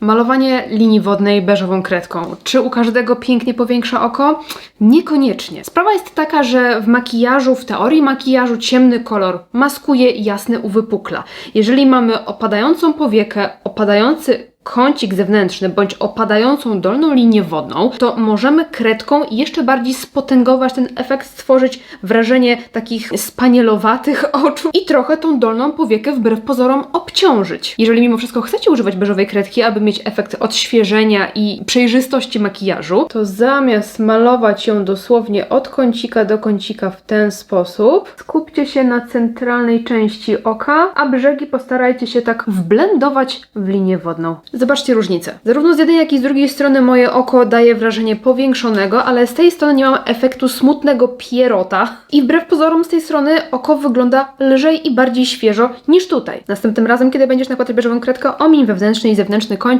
Malowanie linii wodnej beżową kredką. Czy u każdego pięknie powiększa oko? Niekoniecznie. Sprawa jest taka, że w makijażu, w teorii makijażu ciemny kolor maskuje, jasny uwypukla. Jeżeli mamy opadającą powiekę, opadający kącik zewnętrzny bądź opadającą dolną linię wodną, to możemy kredką jeszcze bardziej spotęgować ten efekt, stworzyć wrażenie takich spanielowatych oczu i trochę tą dolną powiekę wbrew pozorom obciążyć. Jeżeli mimo wszystko chcecie używać beżowej kredki, aby mieć efekt odświeżenia i przejrzystości makijażu, to zamiast malować ją dosłownie od kącika do kącika w ten sposób, skupcie się na centralnej części oka, a brzegi postarajcie się tak wblendować w linię wodną. Zobaczcie różnicę. Zarówno z jednej, jak i z drugiej strony moje oko daje wrażenie powiększonego, ale z tej strony nie mam efektu smutnego pierota. I wbrew pozorom z tej strony oko wygląda lżej i bardziej świeżo niż tutaj. Następnym razem, kiedy będziesz nakładać beżową kredkę, omiń wewnętrzny i zewnętrzny kącik